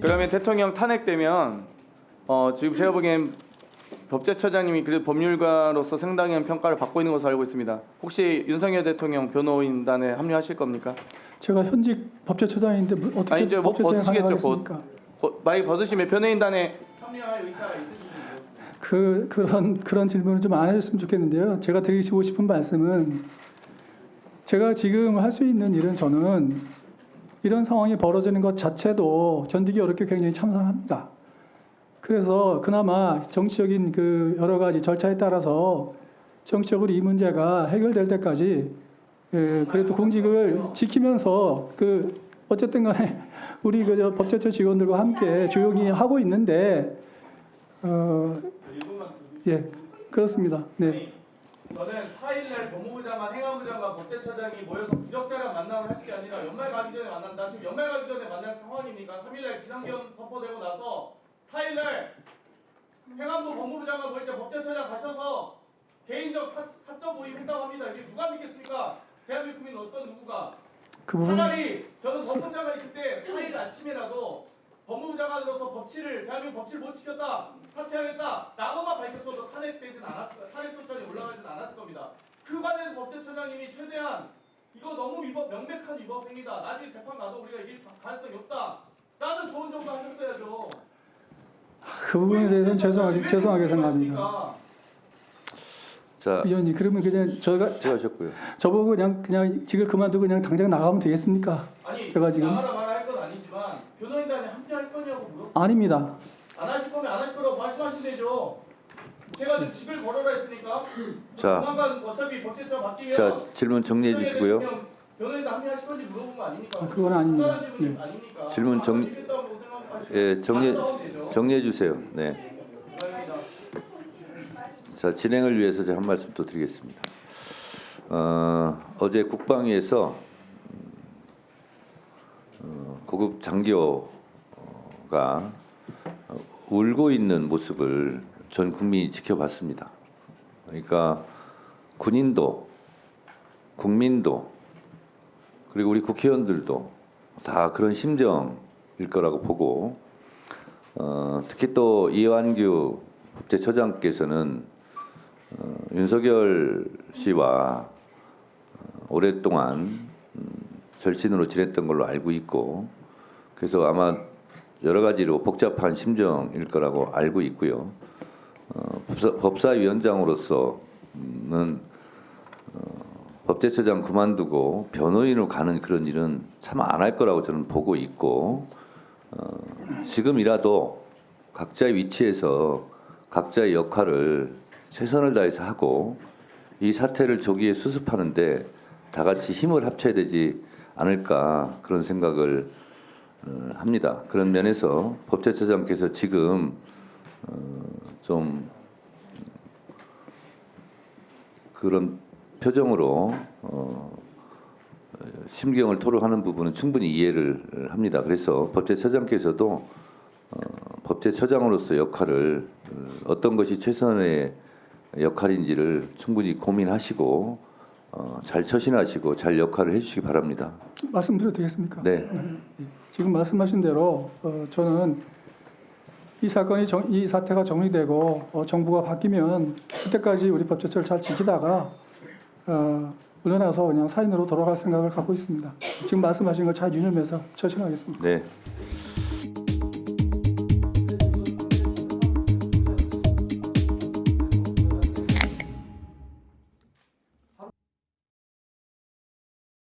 그다음에 대통령 탄핵되면 어, 지금 제가 보기엔 법제처장님이 그래도 법률가로서 상당한 평가를 받고 있는 것으로 알고 있습니다. 혹시 윤석열 대통령 변호인단에 합류하실 겁니까? 제가 현직 법제처장인데 뭐 어떻게 아니, 이제 뭐 벗으시겠죠, 합류하겠습니까? 거- 만약 벗으시면 변호인단에 합류할 의사가 있으신지 그 그런 그런 질문을 좀 안 해줬으면 좋겠는데요. 제가 드리고 싶은 말씀은 제가 지금 할 수 있는 일은 저는 이런 상황이 벌어지는 것 자체도 견디기 어렵게 굉장히 참상합니다. 그래서 그나마 정치적인 그 여러 가지 절차에 따라서 정치적으로 이 문제가 해결될 때까지 예, 그래도 공직을 지키면서 그 어쨌든 간에 우리 그저 법제처 직원들과 함께 조용히 하고 있는데 어, 예, 그렇습니다. 네. 저는 4일날 법무부 장관, 행안부 장관, 법제처장이 모여서 만남을 하실 게 아니라 연말 가기 전에 만난다. 지금 연말 가기 전에 만날 상황입니까? 3일날 비상경 선포되고 나서 4일날 행안부 법무부 장관 모일 때 법제처장 가셔서 개인적 사, 사적 모임 했다고 합니다. 이게 누가 믿겠습니까? 대한민국 국민 어떤 누구가 그 부분 차라리 저는 법무부 장관이 그때 4일 아침에라도 법무부 장관으로서 법치를 대한민국 법치를 못 지켰다 사퇴하겠다 라고만 밝혔어도 탄핵되진 않았을 탄핵 소천이 올라가지는 않았을 겁니다 그 관해서 법제처장님이 최대한 이거 너무 위법 명백한 위법 행위다 나중에 재판 가도 우리가 이길 가능성이 없다 라는 조언 정도 하셨어야죠 그 부분에 대해서는 왜 죄송하게 죄송하게? 생각합니다. 자, 위원님 그러면 그냥 저가 수고하셨고요. 저보고 그냥 그냥 직을 그만두고 그냥 당장 나가면 되겠습니까? 아니 제가 지금- 나가라 마라 할 건 아니지만 변호인단에 함께 할 거냐고 물었 아닙니다. 안 하실 거면 안 하실 거라고 말씀하시면 되죠. 제가 지금 집을 걸어라 했으니까. 자. 조만간 어차피 법제처 바뀌면 자, 질문 정리해 주시고요. 변호인 합의하실 건지 물어본 거 아닙니까? 아, 그건 아닙니다. 간단한 질문이 네. 아닙니까? 질문 정- 아, 생각하시고 예, 정리 되죠. 정리해 주세요. 네. 감사합니다. 자, 진행을 위해서 제가 한 말씀 또 드리겠습니다. 어, 어제 국방위에서 어, 고급 장교가 어, 울고 있는 모습을 전 국민이 지켜봤습니다. 그러니까 군인도 국민도 그리고 우리 국회의원들도 다 그런 심정일 거라고 보고 어, 특히 또 이완규 법제처장께서는 어, 윤석열 씨와 어, 오랫동안 음, 절친으로 지냈던 걸로 알고 있고 그래서 아마 여러 가지로 복잡한 심정일 거라고 알고 있고요. 어, 법사, 법사 위원장으로서는 어, 법제처장 그만두고 변호인으로 가는 그런 일은 참 안 할 거라고 저는 보고 있고 어, 지금이라도 각자의 위치에서 각자의 역할을 최선을 다해서 하고 이 사태를 조기에 수습하는데 다 같이 힘을 합쳐야 되지 않을까 그런 생각을 어, 합니다. 그런 면에서 법제처장께서 지금 어, 좀 그런 표정으로 어, 심경을 토로하는 부분은 충분히 이해를 합니다. 그래서 법제처장께서도 어, 법제처장으로서 역할을 어, 어떤 것이 최선의 역할인지를 충분히 고민하시고 어, 잘 처신하시고 잘 역할을 해주시기 바랍니다. 말씀드려도 되겠습니까? 네. 지금 말씀하신 대로 어, 저는 이 사건이 정, 이 사태가 정리되고 어, 정부가 바뀌면 그때까지 우리 법제처를 잘 지키다가 어, 물러나서 그냥 사인으로 돌아갈 생각을 갖고 있습니다. 지금 말씀하신 걸 잘 유념해서 처신하겠습니다. 네.